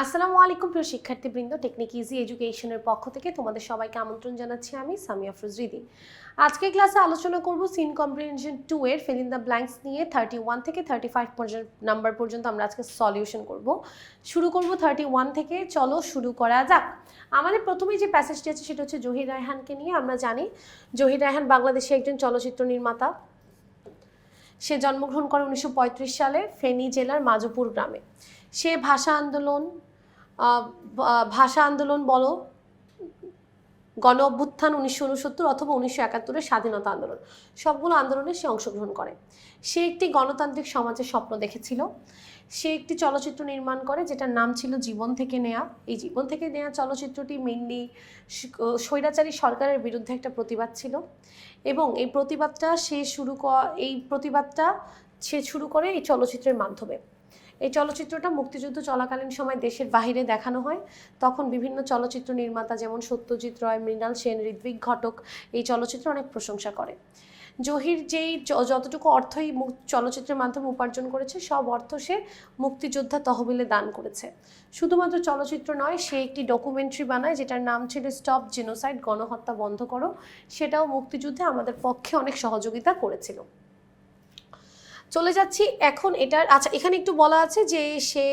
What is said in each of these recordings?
আসসালামু আলাইকুম প্রিয় শিক্ষার্থীবৃন্দ টেকনিক ইজি এডুকেশনের পক্ষ থেকে তোমাদের সবাইকে আমন্ত্রণ জানাচ্ছি আমি, সামিয়া ফ্রুজরিদি আজকে ক্লাসে আলোচনা করব সিন কম্প্রিহেনশন টু এর ফিল ইন দ্য ব্ল্যাঙ্কস নিয়ে থার্টি ওয়ান থেকে থার্টি ফাইভ নাম্বার পর্যন্ত আমরা আজকে সলিউশন করব। শুরু করব থার্টি ওয়ান থেকে, চলো শুরু করা যাক। আমাদের প্রথমেই যে প্যাসেজটি আছে সেটা হচ্ছে জহির রায়হানকে নিয়ে, আমরা জানি জহির রায়হান বাংলাদেশে একজন চলচ্চিত্র নির্মাতা। সে জন্মগ্রহণ করে উনিশশো পঁয়ত্রিশ সালে ফেনী জেলার মাজুপুর গ্রামে। সে ভাষা আন্দোলন ভাষা আন্দোলন বলো, গণ অভ্যুত্থান উনিশশো উনসত্তর অথবা উনিশশো একাত্তরের স্বাধীনতা আন্দোলন, সবগুলো আন্দোলনে সে অংশগ্রহণ করে। সে একটি গণতান্ত্রিক সমাজের স্বপ্ন দেখেছিল। সে একটি চলচ্চিত্র নির্মাণ করে যেটার নাম ছিল জীবন থেকে নেয়া। এই জীবন থেকে নেয়া চলচ্চিত্রটি মেইনলি স্বৈরাচারী সরকারের বিরুদ্ধে একটা প্রতিবাদ ছিল এবং এই প্রতিবাদটা সে শুরু এই প্রতিবাদটা সে শুরু করে এই চলচ্চিত্রের মাধ্যমে। এই চলচ্চিত্রটা মুক্তিযুদ্ধ চলাকালীন সময় দেশের বাইরে দেখানো হয়। তখন বিভিন্ন চলচ্চিত্র নির্মাতা যেমন সত্যজিৎ রয়, মৃণাল সেন, ঋত্বিক ঘটক এই চলচ্চিত্র অনেক প্রশংসা করে। জহির যেই যতটুকু অর্থই চলচ্চিত্রের মাধ্যমে উপার্জন করেছে, সব অর্থ সে মুক্তিযোদ্ধা তহবিলে দান করেছে। শুধুমাত্র চলচ্চিত্র নয়, সে একটি ডকুমেন্টারি বানায় যেটার নাম ছিল স্টপ জেনোসাইড, গণহত্যা বন্ধ করো। সেটাও মুক্তিযুদ্ধে আমাদের পক্ষে অনেক সহযোগিতা করেছিল। চলে যাচ্ছি। এখন এটার আচ্ছা এখানে একটু বলা আছে যে সে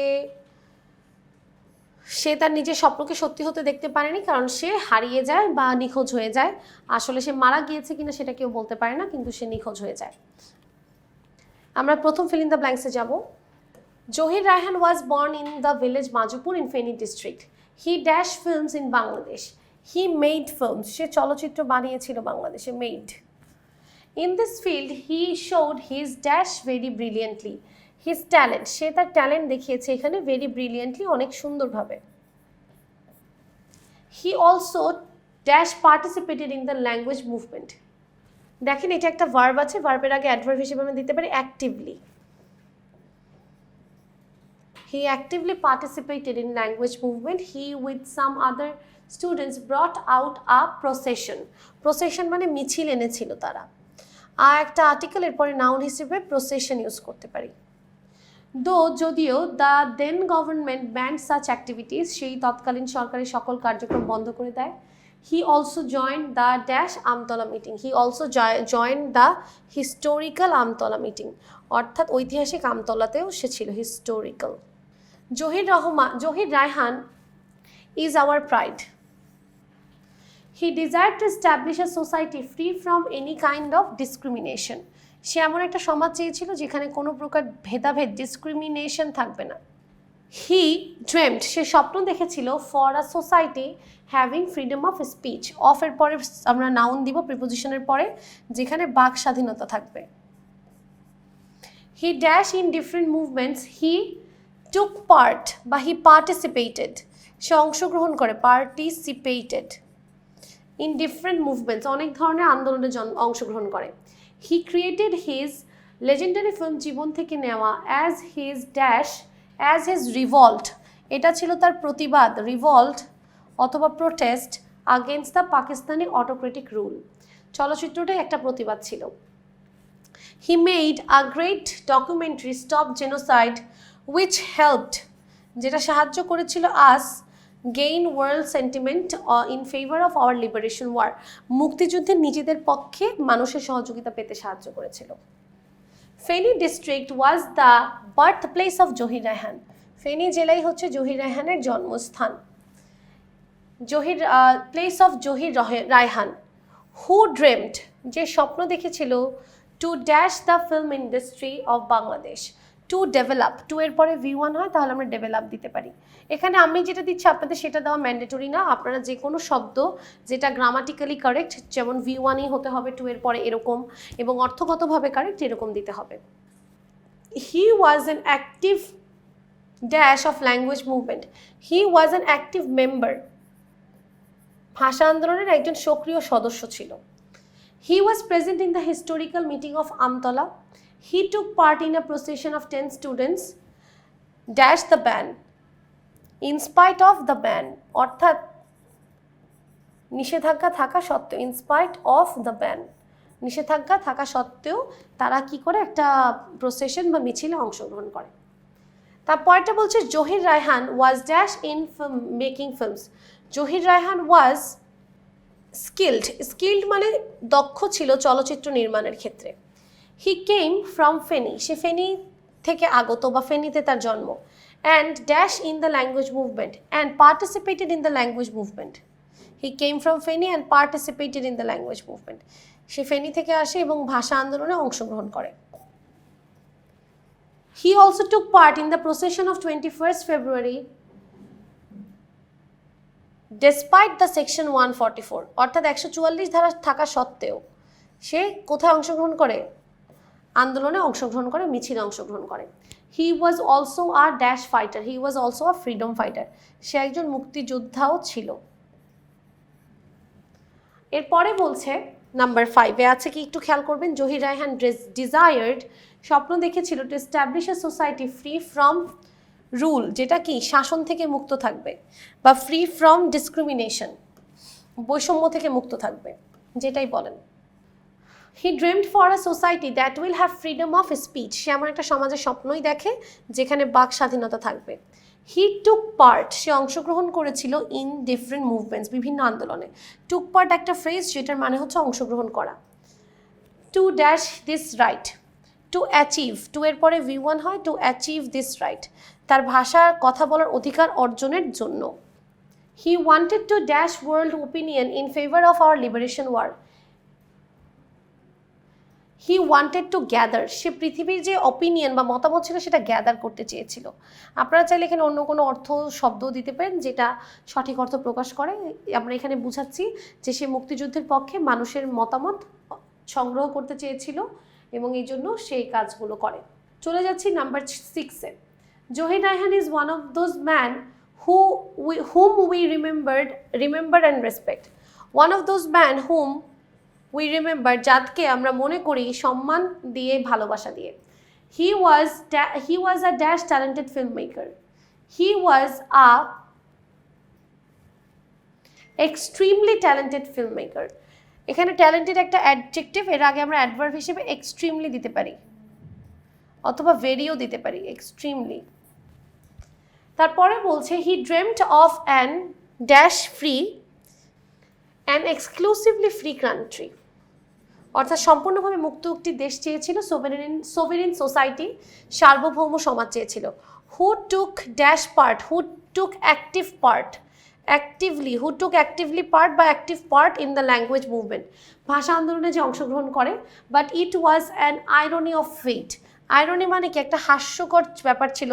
সে তার নিজের স্বপ্নকে সত্যি হতে দেখতে পারেনি, কারণ সে হারিয়ে যায় বা নিখোঁজ হয়ে যায়। আসলে সে মারা গিয়েছে কিনা সেটা কেউ বলতে পারে না, কিন্তু সে নিখোঁজ হয়ে যায়। আমরা প্রথম ফিল দ্য ব্ল্যাঙ্কসে যাব। Zahir Raihan was born in the village Majupur in Feni district he dash films in Bangladesh he made films সে চলচ্চিত্র বানিয়েছিল বাংলাদেশে made in this field he showed his dash very brilliantly his talent সে তার talent দেখিয়েছে এখানে very brilliantly অনেক সুন্দরভাবে। He also dash participated in the language movement দেখেন, এটা একটা ভার্ব আছে ভার্বের আগে অ্যাডভার্ব হিসেবে আমরা দিতে পারি actively He actively participated in language movement. He with some other students brought out a procession. Procession মানে মিছিল এনেছিল তারা। আর একটা আর্টিকেলের পরে নাউন হিসেবে প্রসেশন ইউজ করতে পারি। দো, যদিও the then government banned such activities সেই তৎকালীন সরকারের সকল কার্যক্রম বন্ধ করে দেয়। He also join the dash Amtala meeting he also join the historical Amtala meeting অর্থাৎ ঐতিহাসিক আমতলাতেও সে ছিল historical Zahir Rahman Zahir Raihan is our pride he desire to establish a society free from any kind of discrimination সে এমন একটা সমাজ চেয়েছিল যেখানে কোনো প্রকার ভেদাভেদ ডিসক্রিমিনেশন থাকবে না। হি ড্রেমড সে স্বপ্ন দেখেছিল for a society having freedom of speech অফের পরে আমরা নাউন দিব প্রিপোজিশনের পরে, যেখানে বাক স্বাধীনতা থাকবে। He dash in different movements he took part বা হি পার্টিসিপেটেড সে অংশগ্রহণ করে পার্টিসিপেটেড ইন ডিফারেন্ট মুভমেন্টস অনেক ধরনের আন্দোলনে অংশগ্রহণ করে। He created his legendary film Jibon Theke Neya as his dash as his revolt এটা ছিল তার প্রতিবাদ রিভল্ট অথবা protest against the Pakistani autocratic rule চলচ্চিত্রটাই একটা প্রতিবাদ ছিল। He made a great documentary stop genocide which helped যেটা সাহায্য করেছিল us gain world sentiment in favour of our liberation war মুক্তিযুদ্ধে নিজেদের পক্ষে মানুষের সহযোগিতা পেতে সাহায্য করেছিল। Feni district was the birth place of Zahir Raihan. Feni জেলাই হচ্ছে জহির রায়হানের জন্মস্থান। Zahir place of Zahir Raihan. Who dreamed যে স্বপ্ন দেখেছিল। To dash the film industry of Bangladesh to develop to এর পরে ভি ওয়ান হয়, তাহলে আমরা ডেভেলপ দিতে পারি। এখানে আমি যেটা দিচ্ছি, আপনাদের সেটা দেওয়া ম্যান্ডেটরি না। আপনারা যে কোনো শব্দ যেটা গ্রামাটিক্যালি কারেক্ট যেমন ভি ওয়ানই হতে হবে টু এর পরে এরকম, এবং অর্থগতভাবে কারেক্ট এরকম দিতে হবে। He was an active dash of language movement he was an active member ভাষা আন্দোলনের একজন সক্রিয় সদস্য ছিল। He was present in the historical meeting of Amtala he took part in a procession of ten students dash the ban in spite of the ban অর্থাৎ নিষেধাজ্ঞা থাকা সত্ত্বেও ইনস্পাইট অফ দ্য ব্যান নিষেধাজ্ঞা থাকা সত্ত্বেও তারা কি করে একটা প্রসেশন বা মিছিলে অংশগ্রহণ করে। তারপরটা বলছে, Zahir Raihan was dash in making films Zahir Raihan was skilled skilled মানে দক্ষ ছিল চলচ্চিত্র নির্মাণের ক্ষেত্রে। হি কেম ফ্রম ফেনি সে ফেনি থেকে আগত বা ফেনিতে তার জন্ম। And dash in the language movement and participated in the language movement he came from Feni and participated in the language movement সে ফেনি থেকে আসে এবং ভাষা আন্দোলনে অংশগ্রহণ করে। He also took part in the procession of twenty first February despite the section one forty four অর্থাৎ একশো চুয়াল্লিশ ধারা থাকা সত্ত্বেও, সে কোথায় অংশগ্রহণ করে? আন্দোলনে অংশগ্রহণ করে, মিছিলে অংশগ্রহণ করে। He was also a dash fighter he was also a freedom fighter সে একজন মুক্তিযোদ্ধাও ছিল। এরপরে বলছে নাম্বার ফাইভে আছে কি, একটু খেয়াল করবেন জহির রায়হান ডিজায়ার্ড স্বপ্ন দেখেছিল to establish a society free from rule যেটা কি, শাসন থেকে মুক্ত থাকবে বা ফ্রি ফ্রম ডিসক্রিমিনেশন বৈষম্য থেকে মুক্ত থাকবে, যেটাই বলেন। He dreamed for a society that will have freedom of speech সে এমন একটা সমাজের স্বপ্নই দেখে, যেখানে বাক স্বাধীনতা থাকবে। হি টুক পার্ট সে অংশগ্রহণ করেছিল ইন ডিফারেন্ট মুভমেন্টস বিভিন্ন আন্দোলনে। টুক পার্ট একটা ফ্রেজ যেটার মানে হচ্ছে অংশগ্রহণ করা। To dash this right to achieve to এর পরে ভি ওয়ান হয় টু অ্যাচিভ দিস রাইট তার ভাষা, কথা বলার অধিকার অর্জনের জন্য। He wanted to dash world opinion in favour of our liberation war he wanted to gather সে পৃথিবীর যে অপিনিয়ন বা মতামত ছিল সেটা গ্যাদার করতে চেয়েছিল। আপনারা চাইলে এখানে অন্য কোনো অর্থ শব্দ দিতে পারেন যেটা সঠিক অর্থ প্রকাশ করে। আমরা এখানে বুঝাচ্ছি যে সে মুক্তিযুদ্ধের পক্ষে মানুষের মতামত সংগ্রহ করতে চেয়েছিল এবং এই জন্য সেই কাজগুলো করে। চলে যাচ্ছি নাম্বার সিক্সে Zahir Raihan is one of those man who whom we remembered remember and respect one of those man whom we remember যাদকে আমরা মনে করি সম্মান দিয়ে ভালোবাসা দিয়ে। He was he was a dash talented film maker he was a extremely talented film maker এখানে talented একটা adjective এর আগে আমরা অ্যাডভার্ব হিসেবে এক্সট্রিমলি দিতে পারি। অথবা ভেরিও দিতে পারি এক্সট্রিমলি তারপরে বলছে he dreamed of an dash free an exclusively free country অর্থাৎ সম্পূর্ণভাবে মুক্ত একটি দেশ চেয়েছিল সোভেরিন সোভেরিন সোসাইটি সার্বভৌম সমাজ চেয়েছিল। Who took dash part who took active part actively who took actively part বা active part in the language movement ভাষা আন্দোলনে যে অংশগ্রহণ করে but it was an irony of fate irony মানে কি? একটা হাস্যকর ব্যাপার ছিল।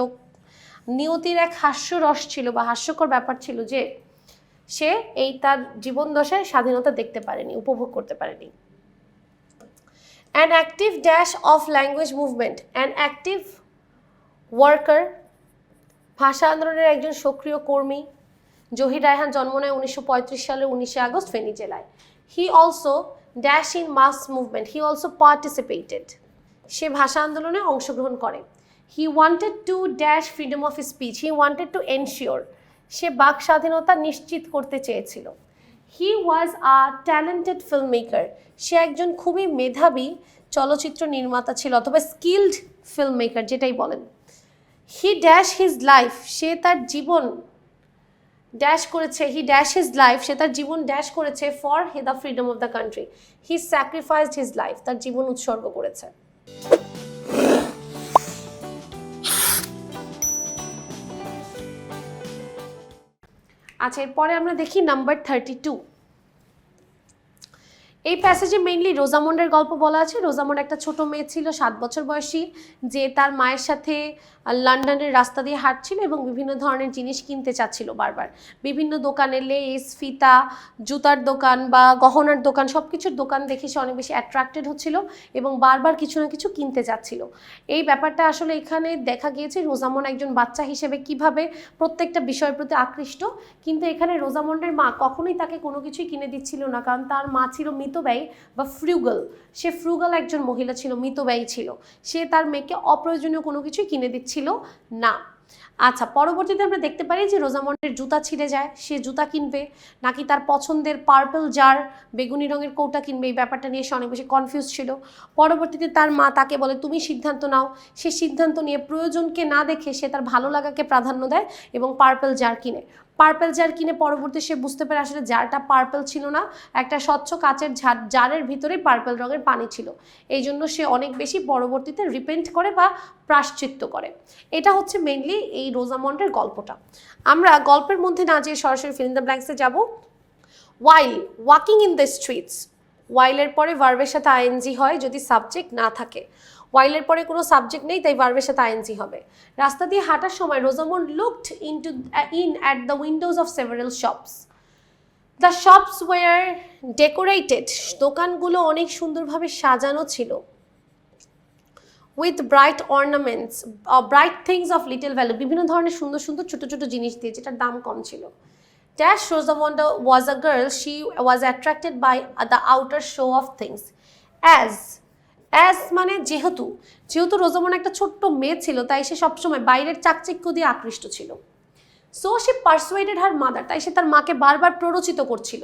নিয়তির এক হাস্যরস ছিল বা হাস্যকর ব্যাপার ছিল যে সে এই তার জীবন দশায় স্বাধীনতা দেখতে পারেনি, উপভোগ করতে পারেনি। An active dash of language movement an active worker ভাষা আন্দোলনের একজন সক্রিয় কর্মী, জহির রায়হান জন্ম নেয় উনিশশো পঁয়ত্রিশ সালের উনিশে আগস্ট ফেনী জেলায়। He also dash in mass movement he also participated সে ভাষা আন্দোলনে অংশগ্রহণ করে। He wanted to dash freedom of speech he wanted to ensure সে বাক স্বাধীনতা নিশ্চিত করতে চেয়েছিল। He was a talented film maker সে একজন খুবই মেধাবী চলচ্চিত্র নির্মাতা ছিল অথবা স্কিল্ড ফিল্ম মেকার যেটাই বলেন। হি ড্যাশ হিজ লাইফ সে তার জীবন ড্যাশ করেছে। হি ড্যাশ হিজ লাইফ সে তার জীবন ড্যাশ করেছে for he the freedom of the country he sacrificed his life তার জীবন উৎসর্গ করেছে। আচ্ছা এরপরে আমরা দেখি নাম্বার থার্টি টু এই প্যাসেজে মেইনলি রোজামন্ডের গল্প বলা আছে। রোজামন্ড একটা ছোট মেয়ে ছিল, সাত বছর বয়সী, যে তার মায়ের সাথে লন্ডনের রাস্তা দিয়ে হাঁটছিল এবং বিভিন্ন ধরনের জিনিস কিনতে চাচ্ছিল বারবার। বিভিন্ন দোকানে লেস, ফিতা, জুতার দোকান বা গহনার দোকান সব কিছুর দোকান দেখে সে অনেক বেশি অ্যাট্রাক্টেড হচ্ছিল এবং বারবার কিছু না কিছু কিনতে চাচ্ছিল। এই ব্যাপারটা আসলে এখানে দেখা গিয়েছে রোজামন একজন বাচ্চা হিসেবে কীভাবে প্রত্যেকটা বিষয়ের প্রতি আকৃষ্ট, কিন্তু এখানে রোজামন্ডের মা কখনোই তাকে কোনো কিছুই কিনে দিচ্ছিল না, কারণ তার মা ছিল মিতব্যয়ী বা ফ্রুগল সে ফ্রুগল একজন মহিলা ছিল মিতব্যয়ী ছিল। সে তার মেয়েকে অপ্রয়োজনীয় কোনো কিছুই কিনে দিচ্ছিল না। আচ্ছা পরবর্তীতে আমরা দেখতে পারি যে রোজামন্ডের জুতা ছিঁড়ে যায়, সে জুতা কিনবে, নাকি তার পছন্দের পার্পল জার বেগুনি রঙের কৌটা কিনবে, এই ব্যাপারটা নিয়ে সে অনেক বেশি কনফিউজ ছিল। পরবর্তীতে তার মা তাকে বলে, তুমি সিদ্ধান্ত নাও। সে সিদ্ধান্ত নিয়ে প্রয়োজনকে না দেখে সে তার ভালো লাগাকে প্রাধান্য দেয় এবং পার্পল জার কিনে। পার্পল জার কিনে পরবর্তী সে বুঝতে পারে আসলে জারটা পার্পল ছিল না। একটা স্বচ্ছ কাচের জারের ভিতরেই পার্পল রঙের পানি ছিল। এই জন্য সে অনেক বেশি পরবর্তীতে রিপেন্ট করে বা প্রাশ্চিত্য করে। এটা হচ্ছে মেইনলি এই রোজামন্ডের গল্পটা। আমরা গল্পের মধ্যে না যেয়ে সরাসরি ফিল দ্য ব্ল্যাঙ্কসে যাব। While walking in the streets ওয়াইলের পরে ভার্বের সাথে আইএনজি হয় যদি সাবজেক্ট না থাকে। ওয়াইলের পরে কোনো সাবজেক্ট নেই, তাই ভার্বের সাথে আইএনজি হবে। রাস্তা দিয়ে হাঁটার সময় Rosamond looked into in at the windows of several shops the shops were decorated দোকানগুলো অনেক সুন্দরভাবে সাজানো ছিল। With bright ornaments bright things of little value বিভিন্ন ধরনের সুন্দর সুন্দর ছোট ছোট জিনিস দিয়ে যেটার দাম কম ছিল। Dash Rosamond was a girl she was attracted by the outer show of things as as মানে যেহেতু যেহেতু রোজামন একটা ছোট্ট মেয়ে ছিল, তাই সে সবসময় বাইরের চাকচিক্য দিয়ে আকৃষ্ট ছিল। সো সে পার্সুয়েডেড হার মাদার তাই সে তার মাকে বারবার প্ররোচিত করছিল,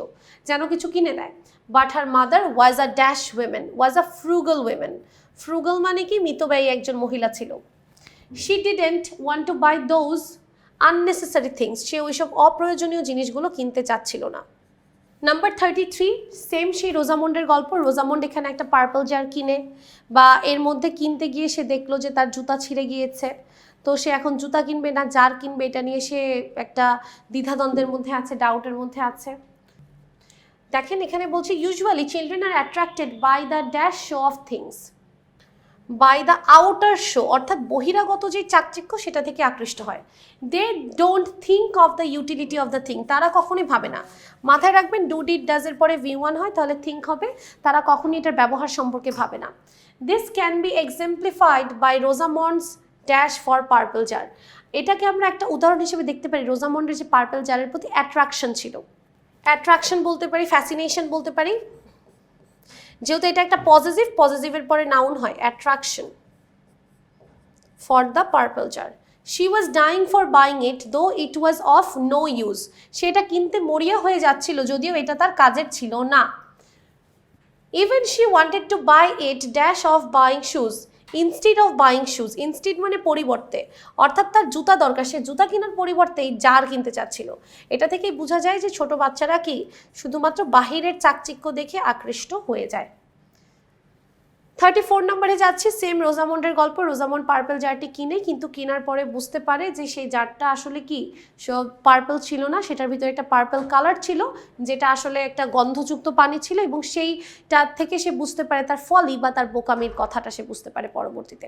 যেন কিছু কিনে দেয়। But her mother was a dash women was a frugal women frugal মানে কি? মিতব্যয়ী একজন মহিলা ছিল। She didn't want to buy those unnecessary things সে ওইসব অপ্রয়োজনীয় জিনিসগুলো কিনতে চাচ্ছিল না। নাম্বার থার্টি থ্রি সেম সেই রোজামন্ডের গল্প। রোজামন্ড এখানে একটা পার্পল জার কিনে বা এর মধ্যে কিনতে গিয়ে সে দেখল যে তার জুতা ছিঁড়ে গিয়েছে। তো সে এখন জুতা কিনবে না জার কিনবে, এটা নিয়ে সে একটা দ্বিধাদ্বন্দ্বের মধ্যে আছে ডাউটের মধ্যে আছে। দেখেন এখানে বলছে usually children are attracted by the dash show of things by the outer show অর্থাৎ বহিরাগত যে চাকচিক্য, সেটা থেকে আকৃষ্ট হয়। They don't think of the utility of the thing তারা কখনোই ভাবে না। মাথায় রাখবেন ডু ডিড ডাজের পরে ভি ওয়ান হয়, তাহলে থিঙ্ক হবে। তারা কখনই এটার ব্যবহার সম্পর্কে ভাবে না। This can be exemplified by Rosamond's dash for purple jar এটাকে আমরা একটা উদাহরণ হিসেবে দেখতে পারি। রোজামন্ডের যে পার্পল জারের প্রতি অ্যাট্রাকশন ছিল। অ্যাট্রাকশন বলতে পারি ফ্যাসিনেশন বলতে পারি। যেহেতু এটা একটা পজিটিভ পজিটিভের পরে নাউন হয় attraction for the purple jar she was dying for buying it though it was of no use সেটা কিনতে মরিয়া হয়ে যাচ্ছিল, যদিও এটা তার কাজের ছিল না। Even she wanted to buy it dash of buying shoes instead of buying shoes instead মানে পরিবর্তে। অর্থাৎ তার জুতা দরকার, সে জুতা কেনার পরিবর্তে জার কিনতে চাচ্ছিল। এটা থেকেই বোঝা যায় যে ছোট বাচ্চারা কি শুধুমাত্র বাহিরের চাকচিক্য দেখে আকৃষ্ট হয়ে যায়। থার্টি ফোর নম্বরে যাচ্ছি সেম রোজামন্ডের গল্প রোজামন্ড পার্পল জারটি কিনে, কিন্তু কেনার পরে বুঝতে পারে যে সেই জারটা আসলে কি? সব পার্পল ছিল না, সেটার ভিতরে একটা পার্পল কালার ছিল, যেটা আসলে একটা গন্ধযুক্ত পানি ছিল এবং সেইটার থেকে সে বুঝতে পারে তার ফলি বা তার বোকামির কথাটা সে বুঝতে পারে পরবর্তীতে।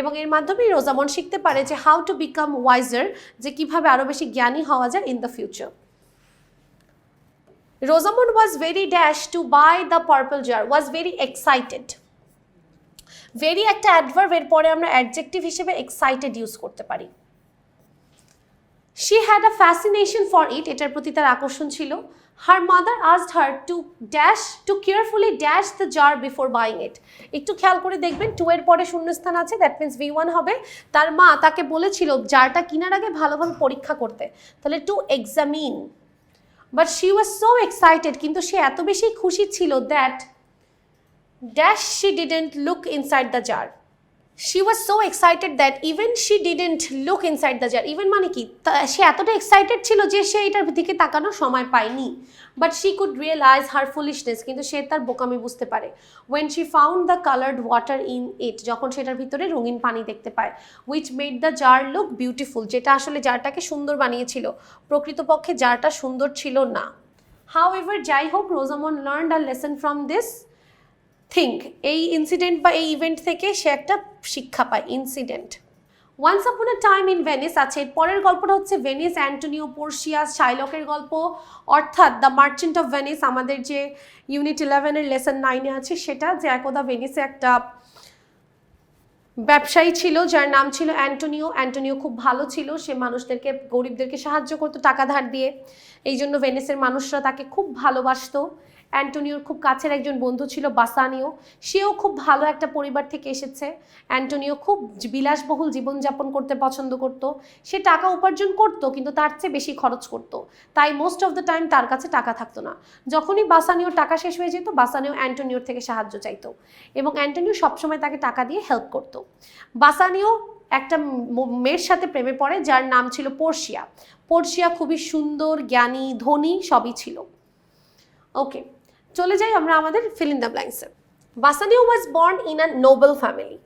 এবং এর মাধ্যমেই রোজামন শিখতে পারে যে হাউ টু বিকাম ওয়াইজার যে কীভাবে আরও বেশি জ্ঞানী হওয়া যায় in the future Rosamond was very dash to buy the purple jar was very excited very একটা অ্যাডভার্ব এর পরে আমরা অ্যাডজেক্টিভ হিসেবে এক্সাইটেড ইউজ করতে পারি। She had a fascination for it এটার প্রতি তার আকর্ষণ ছিল। Her mother asked her to dash to carefully dash the jar before buying it একটু খেয়াল করে দেখবেন টু এর পরে শূন্যস্থান আছে দ্যাট মিনস ভি ওয়ান হবে। তার মা তাকে বলেছিল জারটা কেনার আগে ভালোভাবে পরীক্ষা করতে। তাহলে to examine but she was so excited কিন্তু সে এত বেশি খুশি ছিল that dash she didn't look inside the jar she was so excited that even she didn't look inside the jar even মানে কি সে এতটা এক্সাইটেড ছিল যে সে এটার দিকে তাকানোর সময় পায়নি। But she could realise her foolishness কিন্তু সে তার বোকামি বুঝতে পারে। When she found the coloured water in it যখন সেটার ভিতরে রঙিন পানি দেখতে পায় which made the jar look beautiful যেটা আসলে জারটাকে সুন্দর বানিয়েছিল। প্রকৃতপক্ষে জারটা সুন্দর ছিল না। হাউ এভার যাই হোক Rosamund learn a lesson from this thing এই ইনসিডেন্ট বা এই ইভেন্ট থেকে সে একটা শিক্ষা পায় incident once upon a time in Venice আছে এর পরের গল্পটা হচ্ছে ভেনিস অ্যান্টোনিও পোর্শিয়াস শাইলকের গল্প। অর্থাৎ দ্য মার্চেন্ট অফ ভেনিস আমাদের যে ইউনিট ইলেভেনের লেসন নাইনে আছে, সেটা যে একদা ভেনিসে একটা ব্যবসায়ী ছিল, যার নাম ছিল অ্যান্টোনিও অ্যান্টোনিও খুব ভালো ছিল, সে মানুষদেরকে, গরিবদেরকে সাহায্য করতো টাকা ধার দিয়ে। এই জন্য ভেনিসের মানুষরা তাকে খুব ভালোবাসতো। অ্যান্টোনিওর খুব কাছের একজন বন্ধু ছিল, বাসানিও। সেও খুব ভালো একটা পরিবার থেকে এসেছে। অ্যান্টোনিও খুব বিলাসবহুল জীবনযাপন করতে পছন্দ করত। সে টাকা উপার্জন করত, কিন্তু তার চেয়ে বেশি খরচ করত। তাই মোস্ট অফ দ্য টাইম তার কাছে টাকা থাকতো না। যখনই বাসানিওর টাকা শেষ হয়ে যেত, বাসানিও অ্যান্টোনিওর থেকে সাহায্য চাইতো এবং অ্যান্টোনিও সবসময় তাকে টাকা দিয়ে হেল্প করতো। বাসানিও একটা মেয়ের সাথে প্রেমে পড়ে, যার নাম ছিল পর্শিয়া। পর্শিয়া খুবই সুন্দর, জ্ঞানী, ধনী, সবই ছিল। ওকে চলে যাই আমরা আমাদের fill in the ব্ল্যাঙ্কসে Bassanio was born in a noble family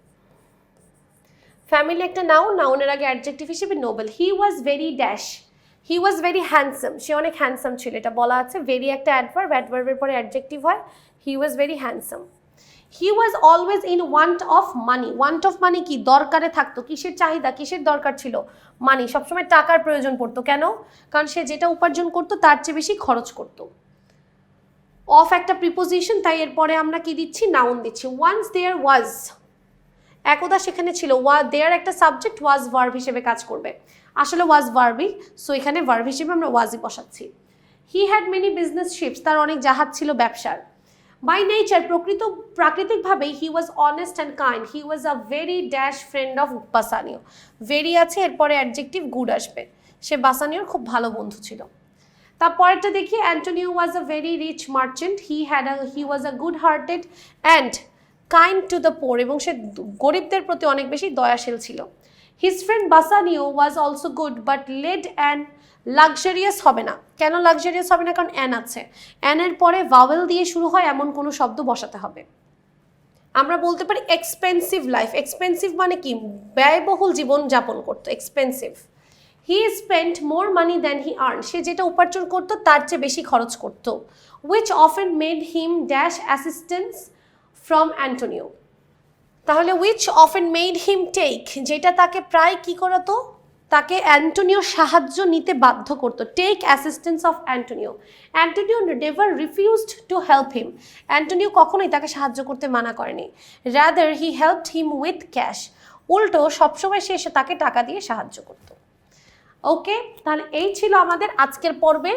family একটা নাউন নাউনের আগে অ্যাডজেক্টিভ হিসেবে noble he was very dash he was very handsome সে অনেক হ্যান্ডসাম ছিল, এটা বলা আছে। ভেরি একটা অ্যাডভার্ব অ্যাডভার্বের পরে অ্যাডজেক্টিভ হয়। He was very handsome he was always in want of money want of money কি? দরকারে থাকতো। কিসের চাহিদা? কিসের দরকার ছিল? মানি সবসময় টাকার প্রয়োজন পড়তো। কেন? কারণ সে যেটা উপার্জন করতো, তার চেয়ে বেশি খরচ করতো। অফ একটা প্রিপোজিশন তাই এরপরে আমরা কি দিচ্ছি? নাউন দিচ্ছি। ওয়ান্স দেয়ার ওয়াজ একদা সেখানে ছিল। ওয়া দেয়ার একটা সাবজেক্ট ওয়াজ ভার্ব হিসেবে কাজ করবে। আসলে ওয়াজ ভার্বই সো এখানে ভার্ব হিসেবে আমরা ওয়াজই বসাচ্ছি। He had many business ships তার অনেক জাহাজ ছিল ব্যবসার। বাই নেচার প্রকৃত প্রাকৃতিকভাবেই he was honest and kind he was a very dash friend of Bassanio very আছে, এরপরে অ্যাডজেক্টিভ গুড আসবে। সে বাসানিওর খুব ভালো বন্ধু ছিল। তারপরেরটা দেখি Antonio was a very rich merchant he had he was a good hearted and kind to the poor এবং সে গরিবদের প্রতি অনেক বেশি দয়াশীল ছিল। His friend Bassanio was also good but led and luxurious হবে না। কেন লাক্সারিয়াস হবে না? কারণ অ্যান আছে। অ্যানের পরে ভাওয়েল দিয়ে শুরু হয়, এমন কোনো শব্দ বসাতে হবে। আমরা বলতে পারি এক্সপেন্সিভ লাইফ এক্সপেন্সিভ মানে কি? ব্যয়বহুল জীবন যাপন করতো। Expensive he spent more money than he earn সে যেটা উপার্জন করতো, তার চেয়ে বেশি খরচ করতো which often made him dash assistance from Antonio তাহলে which often made him take যেটা তাকে প্রায় কি করাতো? তাকে অ্যান্টোনিও সাহায্য নিতে বাধ্য করতো take assistance of Antonio Antonio never refused to help him Antonio কখনোই তাকে সাহায্য করতে মানা করেনি। Rather he helped him with cash উল্টো, সবসময় সে এসে তাকে টাকা দিয়ে সাহায্য করতো। ওকে তাহলে এই ছিল আমাদের আজকের পর্বে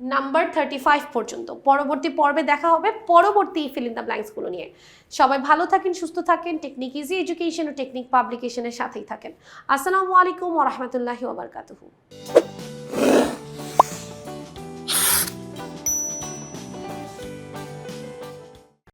নাম্বার থার্টি ফাইভ পর্যন্ত। পরবর্তী পর্বে দেখা হবে পরবর্তী ফিল ইন দ্য ব্ল্যাঙ্কসগুলো নিয়ে। সবাই ভালো থাকেন, সুস্থ থাকেন টেকনিক ইজি এডুকেশন ও টেকনিক পাবলিকেশনের সাথেই থাকেন। আসসালামু আলাইকুম ওরহমতুল্লাহি ওবরকাতুহু